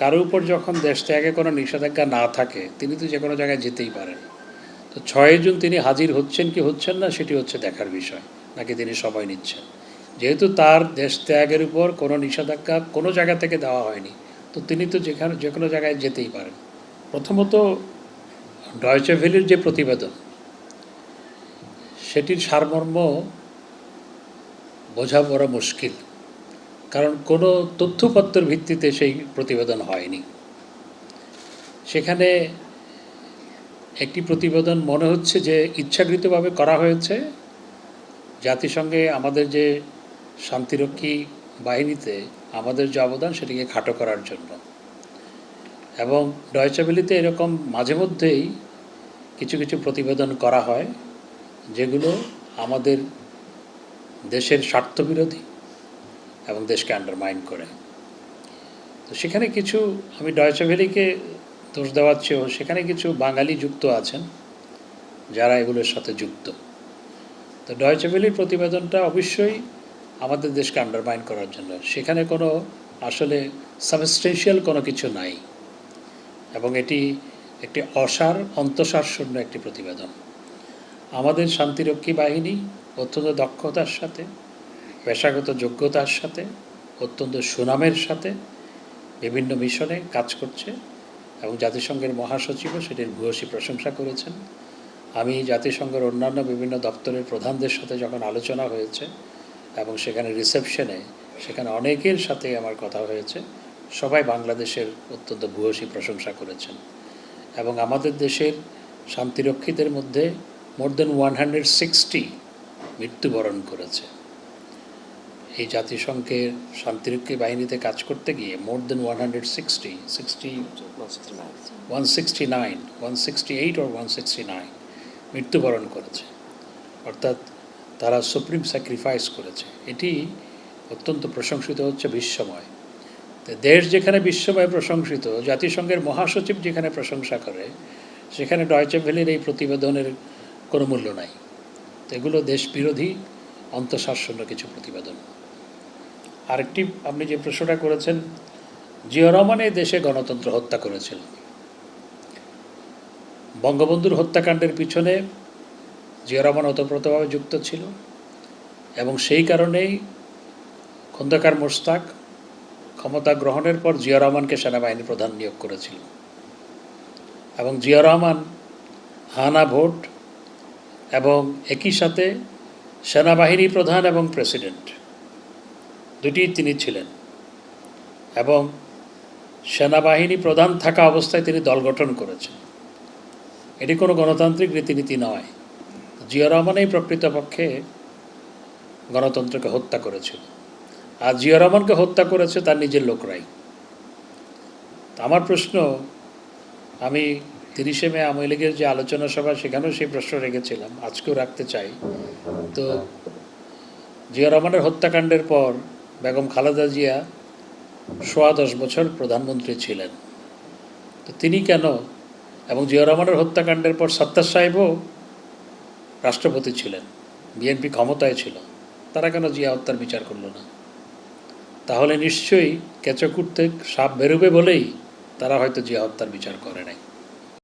কারও উপর যখন দেশ ত্যাগে কোনো নিষেধাজ্ঞা না থাকে, তিনি তো যে কোনো জায়গায় যেতেই পারেন। তো ছয় জুন তিনি হাজির হচ্ছেন কি হচ্ছেন না, সেটি হচ্ছে দেখার বিষয়, নাকি তিনি সময় নিচ্ছেন। যেহেতু তার দেশ ত্যাগের উপর কোনো নিষেধাজ্ঞা কোনো জায়গা থেকে দেওয়া হয়নি, তো তিনি তো যেখানে যে কোনো জায়গায় যেতেই পারেন। প্রথমত ডয়চে ভ্যালির যে প্রতিবেদন, সেটির সারমর্ম বোঝা বড় মুশকিল। কারণ কোনো তথ্যপত্রের ভিত্তিতে সেই প্রতিবেদন হয়নি। সেখানে একটি প্রতিবেদন মনে হচ্ছে যে ইচ্ছাকৃতভাবে করা হয়েছে। জাতিসংঘে আমাদের যে শান্তিরক্ষী বাহিনীতে আমাদের যে অবদান সেটিকে খাটো করার জন্য। এবং ডয়চাবেলিতে এরকম মাঝে মধ্যেই কিছু কিছু প্রতিবেদন করা হয়, যেগুলো আমাদের দেশের স্বার্থবিরোধী। এবং দেশকে আন্ডারমাইন করে। তো সেখানে কিছু, আমি ডয়চাভেলিকে দোষ দেওয়ার চেয়েও সেখানে কিছু বাঙালি যুক্ত আছেন, যারা এগুলোর সাথে যুক্ত। তো ডয়চাভেলির প্রতিবেদনটা অবশ্যই আমাদের দেশকে আন্ডারমাইন করার জন্য। সেখানে কোনো আসলে সাবস্টেন্সিয়াল কোনো কিছু নাই। এবং এটি একটি অসার অন্তঃসার শূন্য একটি প্রতিবেদন। আমাদের শান্তিরক্ষী বাহিনী অত্যন্ত দক্ষতার সাথে পেশাগত যোগ্যতার সাথে, অত্যন্ত সুনামের সাথে বিভিন্ন মিশনে কাজ করছে এবং জাতিসংঘের মহাসচিবও সেটির ভূয়সী প্রশংসা করেছেন। আমি জাতিসংঘের অন্যান্য বিভিন্ন দপ্তরের প্রধানদের সাথে যখন আলোচনা হয়েছে এবং সেখানে রিসেপশনে সেখানে অনেকের সাথে আমার কথা হয়েছে, সবাই বাংলাদেশের অত্যন্ত ভূয়সী প্রশংসা করেছেন। এবং আমাদের দেশের শান্তিরক্ষীদের মধ্যে more than one hundred sixty মৃত্যুবরণ করেছে। এই জাতিসংঘের শান্তিরক্ষী বাহিনীতে কাজ করতে গিয়ে more than one hundred sixty sixty one sixty nine, one sixty eight or one sixty nine মৃত্যুবরণ করেছে। অর্থাৎ তারা সুপ্রিম স্যাক্রিফাইস করেছে। এটি অত্যন্ত প্রশংসিত হচ্ছে বিশ্বময়। দেশ যেখানে বিশ্বময় প্রশংসিত, জাতিসংঘের মহাসচিব যেখানে প্রশংসা করে, সেখানে ডয়চে ভ্যালির এই প্রতিবেদনের কোনো মূল্য নাই। তো এগুলো দেশ বিরোধী অন্তঃশাসন্য কিছু প্রতিবেদন। আরেকটি, আপনি যে প্রশ্নটা করেছেন, জিয়া রহমান দেশে গণতন্ত্র হত্যা করেছিল। বঙ্গবন্ধুর হত্যাকাণ্ডের পিছনে জিয়া রহমান ওতপ্রোতভাবে যুক্ত ছিল এবং সেই কারণেই খন্দকার মোশতাক ক্ষমতা গ্রহণের পর জিয়া রহমানকে সেনাবাহিনী প্রধান নিয়োগ করেছিল। এবং জিয়া রহমান হানা ভোট এবং একই সাথে সেনাবাহিনী প্রধান এবং প্রেসিডেন্ট। দুটি তিনি ছিলেন এবং সেনাবাহিনী প্রধান থাকা অবস্থায় তিনি দল গঠন করেছেন। এটি কোনো গণতান্ত্রিক রীতিনীতি নয়। জিয়া রহমানই প্রকৃতপক্ষে গণতন্ত্রকে হত্যা করেছিল। আর জিয়া রহমানকে হত্যা করেছে তার নিজের লোকরাই। আমার প্রশ্ন, আমি তিরিশে মে আওয়ামী লীগের যে আলোচনা সভা, সেখানেও সেই প্রশ্ন রেখেছিলাম। আজকেও রাখতে চাই। তো জিয়া রহমানের হত্যাকাণ্ডের পর বেগম খালেদা জিয়া সোয়া দশ বছর প্রধানমন্ত্রী ছিলেন। তো তিনি কেন এবং জিয়া রহমানের হত্যাকাণ্ডের পর সত্তার সাহেবও রাষ্ট্রপতি ছিলেন, বিএনপি ক্ষমতায় ছিল, তারা কেন জিয়া হত্যার বিচার করল না? তাহলে নিশ্চয়ই কেঁচো কুটতে সাপ বেরোবে বলেই তারা হয়তো জিয়া হত্যার বিচার করে নাই।